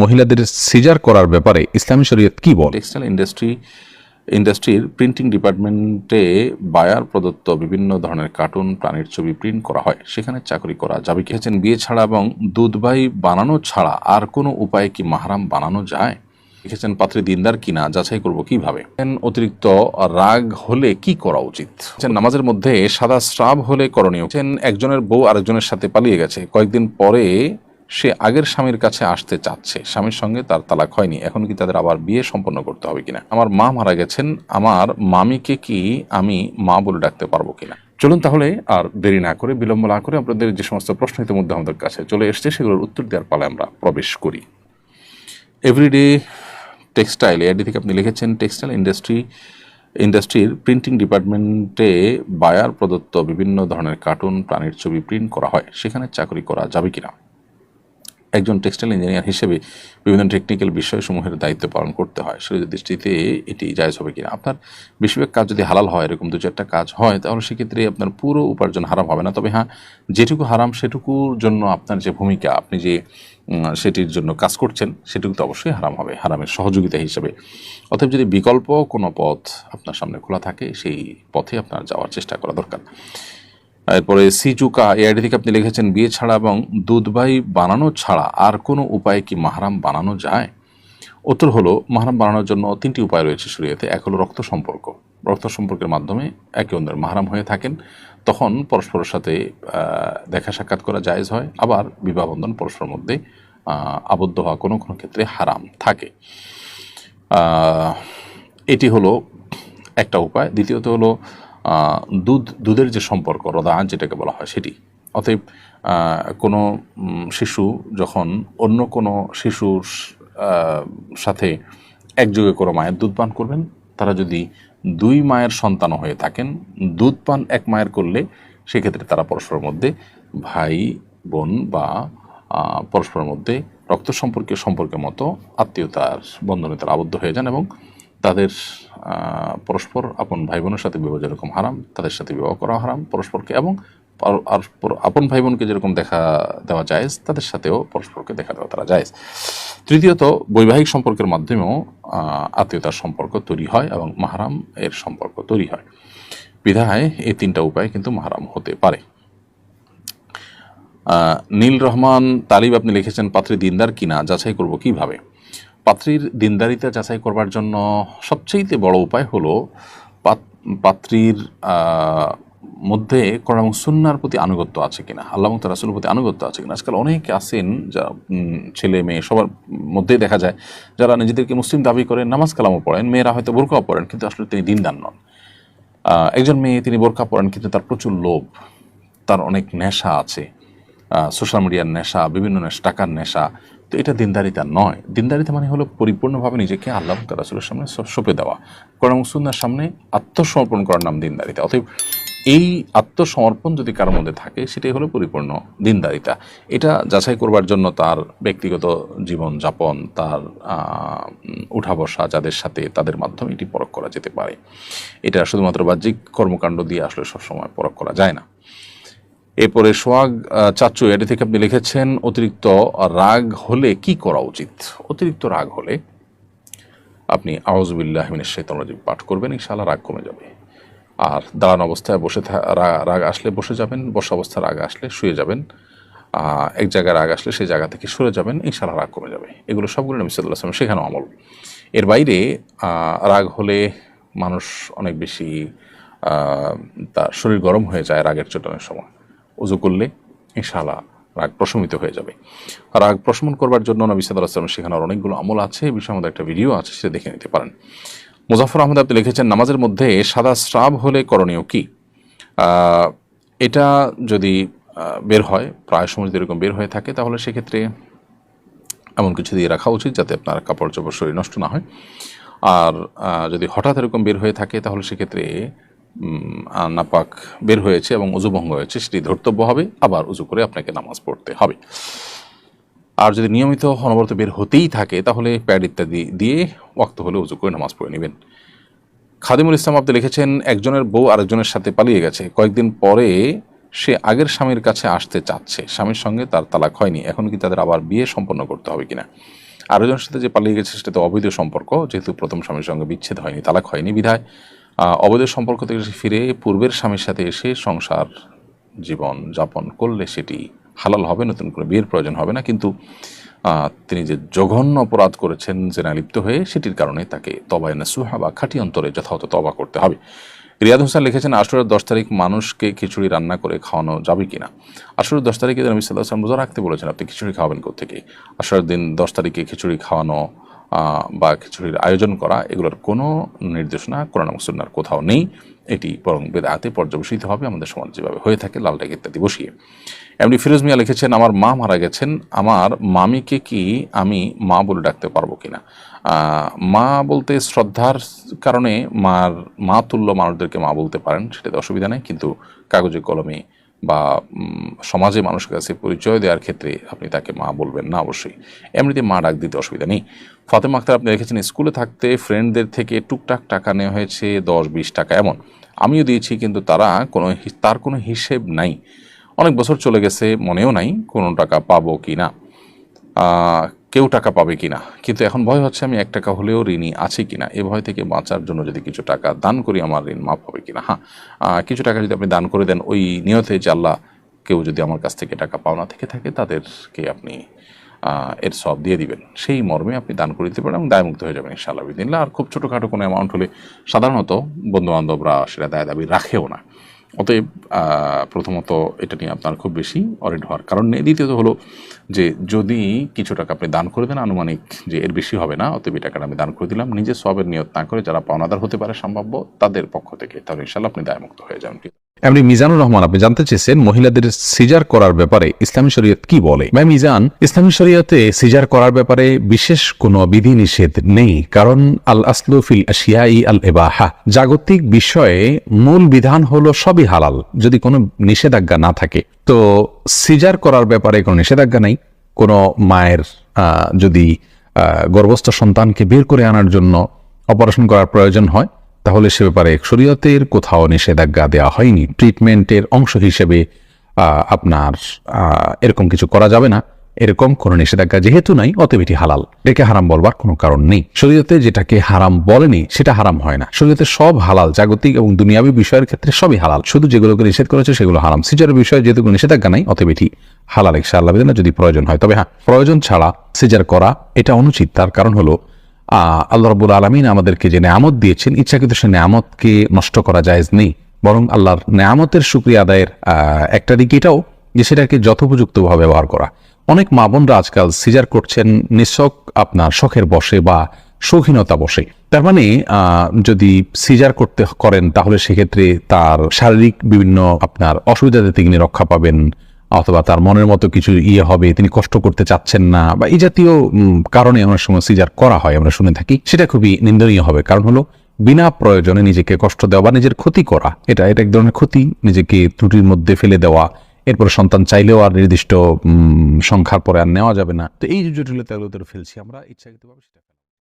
মহিলাদের সিজার করার ব্যাপারে ইসলামী শরীয়ত কি বলে? টেক্সটাইল ইন্ডাস্ট্রি ইন্ডাস্ট্রির প্রিন্টিং ডিপার্টমেন্টে বায়ার প্রদত্ত বিভিন্ন ধরনের কার্টুন প্রাণীর ছবি প্রিন্ট করা হয়। সেখানে চাকরি করা যাবে কি? হচ্ছেন বিয়ে ছাড়া এবং দুধবাই বানানো ছাড়া আর কোনো উপায়ে কি মাহারাম বানানো যায়? লিখেছেন পাত্রে দিনদার কিনা যাচাই করব কীভাবে? অতিরিক্ত রাগ হলে কি করা উচিত? নামাজের মধ্যে সাদা স্রাব হলে করণীয়। একজনের বউ আরেকজনের সাথে পালিয়ে গেছে। কয়েকদিন পরে সে আগের স্বামীর কাছে আসতে চাচ্ছে। স্বামীর সঙ্গে তার তালাক হয়নি। এখন কি তাদের আবার বিয়ে সম্পন্ন করতে হবে কিনা? আমার মা মারা গেছেন, আমার মামিকে কি আমি মা বলে ডাকতে পারব কিনা? চলুন তাহলে আর দেরি না করে, বিলম্ব না করে আপনাদের যে সমস্ত প্রশ্ন ইতিমধ্যে আমাদের কাছে চলে এসছে, সেগুলোর উত্তর দেওয়ার পালে আমরা প্রবেশ করি। এভরিডে টেক্সটাইল এআইডি থেকে আপনি লিখেছেন টেক্সটাইল ইন্ডাস্ট্রি ইন্ডাস্ট্রির প্রিন্টিং ডিপার্টমেন্টে বায়ার প্রদত্ত বিভিন্ন ধরনের কার্টুন প্রাণীর ছবি প্রিন্ট করা হয়। সেখানে চাকরি করা যাবে কিনা? একজন টেক্সটাইল ইঞ্জিনিয়ার হিসেবে বিভিন্ন টেকনিক্যাল বিষয়সমূহের দায়িত্ব পালন করতে হয়। সেটা দৃষ্টিতে এটি জায়জ হবে কিনা? আপনার বেশিরভাগ কাজ যদি হালাল হয়, এরকম দু চারটা কাজ হয়, তাহলে সেক্ষেত্রে আপনার পুরো উপার্জন হারাম হবে না। তবে হ্যাঁ যেটুকু হারাম সেটুকুর জন্য আপনার যে ভূমিকা, আপনি যে সেটির জন্য কাজ করছেন, সেটুকু তো অবশ্যই হারাম হবে, হারামের সহযোগিতা হিসেবে। অতএব যদি বিকল্প কোনো পথ আপনার সামনে খোলা থাকে, সেই পথে আপনার যাওয়ার চেষ্টা করা দরকার। এরপরে সিজুকা এআইডি থেকে আপনি লিখেছেন, বিয়ে ছাড়া এবং দুধবাই বানানো ছাড়া আর কোনো উপায়ে কি মাহারাম বানানো যায়? উত্তর হলো, মাহারাম বানানোর জন্য তিনটি উপায় রয়েছে শরীয়তে। এক হলো রক্ত সম্পর্ক। রক্ত সম্পর্কের মাধ্যমে একে অন্যের মাহারাম হয়ে থাকেন। তখন পরস্পরের সাথে দেখা সাক্ষাৎ করা জায়েজ হয়। আবার বিবাহ বন্ধন পরস্পরের মধ্যে আবদ্ধ হওয়া কোনো কোনো ক্ষেত্রে হারাম থাকে। এটি হলো একটা উপায়। দ্বিতীয়ত হলো দুধ, দুধের যে সম্পর্ক, রদান যেটাকে বলা হয় সেটি। অতএব কোনো শিশু যখন অন্য কোনো শিশুর সাথে একযোগে কোনো মায়ের দুধ পান করবেন, তারা যদি দুই মায়ের সন্তান হয়ে থাকেন, দুধ পান এক মায়ের করলে সেক্ষেত্রে তারা পরস্পরের মধ্যে ভাই, বোন বা পরস্পরের মধ্যে রক্ত সম্পর্কীয় সম্পর্কের মতো আত্মীয়তার বন্ধনে তারা আবদ্ধ হয়ে যান এবং তাদের পরস্পর আপন ভাই বোনের সাথে বিবাহ যেরকম হারাম, তাদের সাথে বিবাহ করা হারাম, পরস্পরকে এবং আর- আপন ভাই বোনকে যেরকম দেখা দেওয়া যায় তাদের সাথেও পরস্পরকে দেখা দেওয়া তারা যায় তৃতীয়ত, বৈবাহিক সম্পর্কের মাধ্যমেও আত্মীয়তার সম্পর্ক তৈরি হয় এবং মাহারাম এর সম্পর্ক তৈরি হয়। বিধায় এই তিনটা উপায় কিন্তু মাহারাম হতে পারে। নীল রহমান তালিব আপনি লিখেছেন, পাত্রী দিনদার কিনা, যাচাই করব কীভাবে? পাত্রীর দিনদারিতা যাচাই করবার জন্য সবচেয়ে বড় উপায় হলো পাত- পাত্রীর মধ্যে কোরআন সুন্নার প্রতি আনুগত্য আছে কিনা। আল্লাহ এবং রাসুলের প্রতি আনুগত্য আছে কিনা। আজকাল অনেকে আছেন যা ছেলে মেয়ে সবার মধ্যেই দেখা যায়, যারা নিজেদেরকে মুসলিম দাবি করেন নামাজ কালামও পড়েন, মেয়েরা হয়তো বোরকাও পড়েন, কিন্তু আসলে তিনি দিনদার নন। একজন মেয়ে তিনি বোরকা পড়েন, কিন্তু তার প্রচুর লোভ, তার অনেক নেশা আছে। সোশ্যাল মিডিয়ার নেশা, বিভিন্ন টাকার নেশা, তো এটা দিনদারিতা নয়। দিনদারিতা মানে হলো পরিপূর্ণভাবে নিজেকে আল্লাহ রাসুলের সামনে সঁপে দেওয়া। কোরআন সুন্নার সামনে আত্মসমর্পণ করার নাম দিনদারিতা। অতএব এই আত্মসমর্পণ যদি কারোর মধ্যে থাকে, সেটাই হলো পরিপূর্ণ দিনদারিতা। এটা যাচাই করবার জন্য তার ব্যক্তিগত জীবন যাপন, তার উঠা বসা যাদের সাথে তাদের মাধ্যমে এটি পরখ করা যেতে পারে। এটা শুধুমাত্র বাহ্যিক কর্মকাণ্ড দিয়ে আসলে সবসময় পরখ করা যায় না। এরপরে সোহাগ আহ, চাচ্চু এটি থেকে আপনি লিখেছেন অতিরিক্ত রাগ হলে কি করা উচিত? অতিরিক্ত রাগ হলে আপনি আউজবিল্লাহ মিনের শেতন রাজিম পাঠ করবেন ইনশাআল্লাহ রাগ কমে যাবে। আর দাঁড়ানো অবস্থায় বসে রাগ আসলে বসে যাবেন বসা অবস্থায় রাগ আসলে শুয়ে যাবেন। এক জায়গায় রাগ আসলে সেই জায়গা থেকে সরে যাবেন ইনশাআল্লাহ রাগ কমে যাবে। এগুলো সবগুলো নবী সাল্লাহ আসলাম আমল। এর বাইরে রাগ হলে মানুষ অনেক বেশি তার শরীর গরম হয়ে যায় রাগের চোটনের সময়। উজু করলে ইনশাআল্লাহ রাগ প্রশমিত হয়ে যাবে। রাগ প্রশমন করবার জন্য নবী সাল্লাহ আসলাম শেখানোর অনেকগুলো আমল আছে এই বিষয়ে আমাদের একটা ভিডিও আছে, সেটা দেখে নিতে পারেন। মুজাফর আহমদ আপনি লিখেছেন, নামাজের মধ্যে সাদা স্রাব হলে করণীয় কি? এটা যদি বের হয়, প্রায় সময় যদি এরকম বের হয়ে থাকে, তাহলে সেক্ষেত্রে এমন কিছু দিয়ে রাখা উচিত যাতে আপনার কাপড় চোপড় শরীর নষ্ট না হয়। আর যদি হঠাৎ এরকম বের হয়ে থাকে, তাহলে সেক্ষেত্রে নাপাক বের হয়েছে এবং উজু ভঙ্গ হয়েছে, সেটি ধর্তব্য হবে। আবার উজু করে আপনাকে নামাজ পড়তে হবে। আর যদি নিয়মিত অনবরত বের হতেই থাকে, তাহলে প্যাড ইত্যাদি দিয়ে ওয়াক্ত হলে উজু করে নামাজ পড়ে নেবেন। খাদিমুল ইসলাম আপনি লিখেছেন, একজনের বউ আরেকজনের সাথে পালিয়ে গেছে। কয়েকদিন পরে সে আগের স্বামীর কাছে আসতে চাচ্ছে। স্বামীর সঙ্গে তার তালাক হয়নি। এখন কি তাদের আবার বিয়ে সম্পন্ন করতে হবে কিনা? আরেকজনের সাথে যে পালিয়ে গেছে সেটা তো অবৈধ সম্পর্ক। যেহেতু প্রথম স্বামীর সঙ্গে বিচ্ছেদ হয়নি, তালাক হয়নি বিধায়। অবৈধ সম্পর্ক থেকে ফিরে পূর্বের স্বামীর সাথে এসে সংসার জীবন যাপন করলে সেটি হালাল হবে, নতুন করে বিয়ের প্রয়োজন হবে না। কিন্তু তিনি যে জঘন্য অপরাধ করেছেন জেনা লিপ্ত হয়ে, সেটির কারণে তাকে তবায় নাসুহা বা খাঁটি অন্তরে যথাযথ তবা করতে হবে। রিয়াদ হোসেন লিখেছেন, আশুরের দশ তারিখ মানুষকে খিচুড়ি রান্না করে খাওয়ানো যাবে কিনা? আশুরের দশ তারিখে নবী সাল্লাহ আসলাম রোজা রাখতে বলেছেন, আপনি খিচুড়ি খাওয়াবেন কোথেকে আশুরের দিন দশ তারিখে খিচুড়ি খাওয়ানো বা খিচুড়ির আয়োজন করা, এগুলোর কোনো নির্দেশনা কোরআন মুসলিনার কোথাও নেই। এটি বরং বেদাতে পর্যবেসিত হবে, আমাদের সমাজ যেভাবে হয়ে থাকে, লাল ইত্যাদি বসিয়ে। এমনি ফিরোজ মিয়া লিখেছেন, আমার মা মারা গেছেন, আমার মামিকে কি আমি মা বলে ডাকতে পারব কিনা? মা বলতে শ্রদ্ধার কারণে মার, মা তুল্য মানুষদেরকে মা বলতে পারেন, সেটাতে অসুবিধা নেই, কিন্তু কাগজে কলমে বা সমাজে মানুষের কাছে পরিচয় দেওয়ার ক্ষেত্রে আপনি তাকে মা বলবেন না অবশ্যই। এমনিতে মা ডাক দিতে অসুবিধা নেই। ফাতেমা আক্তার, আপনি রেখেছেন স্কুলে থাকতে ফ্রেন্ডদের থেকে টুকটাক টাকা নেওয়া হয়েছে দশ বিশ টাকা এমন। আমিও দিয়েছি, কিন্তু তারা কোনো তার কোনো হিসেব নাই। অনেক বছর চলে গেছে, মনেও নাই কোনো টাকা পাবো কি না। কেউ টাকা পাবে কিনা? কিন্তু এখন ভয় হচ্ছে আমি এক টাকা হলেও ঋণী আছি কিনা? এ ভয় থেকে বাঁচার জন্য যদি কিছু টাকা দান করি, আমার ঋণ মাফ হবে কিনা? হ্যাঁ কিছু টাকা যদি আপনি দান করে দেন, ওই নিয়তে যে আল্লাহ কেউ যদি আমার কাছ থেকে টাকা পাওনা থেকে থাকে, তাদেরকে আপনি এর সব দিয়ে দিবেন। সেই মর্মে আপনি দান করে দিতে পারেন এবং দায়মুক্ত হয়ে যাবেন ইনশাআল্লাহ বিদিনলা আর খুব ছোটোখাটো কোনো অ্যামাউন্ট হলে সাধারণত বন্ধুবান্ধবরা সেটা দায় দাবি রাখেও না। অতএব প্রথমত এটা নিয়ে আপনার খুব বেশি অরিড হওয়ার কারণ নেই। দ্বিতীয়ত হলো যে, যদি কিছু টাকা আপনি দান করে দেন, আনুমানিক যে এর বেশি হবে না, অতএব এই টাকাটা আমি দান করে দিলাম, নিজে সবের নিয়ত না করে যারা পাওনাদার হতে পারে সম্ভাব্য, তাদের পক্ষ থেকে, তাহলে ইনশাল্লাহ আপনি দায়মুক্ত হয়ে যাবেন। এমনি মিজানুর রহমান, আপনি জানতে চেয়েছেন মহিলাদের সিজার করার ব্যাপারে ইসলামী শরীয়ত কি বলে? ভাই মিজান, ইসলামী শরীয়তে সিজার করার ব্যাপারে বিশেষ কোনো বিধি নিষেধ নেই, কারণ আল আসলু ফিল আশিয়াই আল এবাহা। জাগতিক বিষয়ে মূল বিধান হলো সবই হালাল, যদি কোনো নিষেধাজ্ঞা না থাকে। তো সিজার করার ব্যাপারে কোনো নিষেধাজ্ঞা নেই? কোনো মায়ের যদি গর্ভস্থ সন্তানকে বের করে আনার জন্য অপারেশন করার প্রয়োজন হয়? তাহলে সে ব্যাপারে শরীয়তের কোথাও নিষেধাজ্ঞা দেওয়া হয়নি। ট্রিটমেন্টের অংশ হিসেবে আপনার এরকম কিছু করা যাবে না। এরকম কোনো নিষেধাজ্ঞা যেহেতু নাই, অতএব এটি হালাল। এটাকে হারাম বলবার কোনো কারণ নেই। শরীয়তে যেটাকে হারাম বলেনি, সেটা হারাম হয় না। শরীয়তে সব হালাল, জাগতিক এবং দুনিয়াবী বিষয়ের ক্ষেত্রে সবই হালাল। শুধু যেগুলোকে নিষেধ করেছে সেগুলো হারাম। সিজারের বিষয়ে যেহেতু কোনো নিষেধাজ্ঞা নাই, অতএব এটি হালাল ইনশাআল্লাহ। বিদিনা যদি প্রয়োজন হয়, তবে হ্যাঁ প্রয়োজন ছাড়া সিজার করা এটা অনুচিত। তার কারণ হলো আল্লাহ রবুল আলমিন আমাদেরকে যে নেয়ামত দিয়েছেন, ইচ্ছাকৃত সে নেয়ামতকে নষ্ট করা জায়েজ নেই। বরং আল্লাহর নেয়ামতের সুক্রিয়া আদায়ের একটা দিক এটাও যে সেটাকে যথোপযুক্তভাবে ব্যবহার করা। অনেক মা বোনরা আজকাল সিজার করছেন, নিঃশক আপনার শখের বসে বা শৌখিনতা বসে। তার মানে যদি সিজার করতে করেন, তাহলে সেক্ষেত্রে তার শারীরিক বিভিন্ন আপনার অসুবিধা থেকে তিনি রক্ষা পাবেন অথবা তার মনের মতো কিছু ইয়ে হবে, তিনি কষ্ট করতে চাচ্ছেন না, বা এই জাতীয় কারণে অনেক সময় সিজার করা হয়, আমরা শুনে থাকি। সেটা খুবই নিন্দনীয় হবে। কারণ হলো, বিনা প্রয়োজনে নিজেকে কষ্ট দেওয়া বা নিজের ক্ষতি করা, এটা এটা এক ধরনের ক্ষতি। নিজেকে ত্রুটির মধ্যে ফেলে দেওয়া, এরপর সন্তান চাইলেও আর নির্দিষ্ট সংখ্যার পরে আর নেওয়া যাবে না। তো এই জটিলতাগুলো ফেলছি আমরা, ইচ্ছাকৃতভাবে সেটা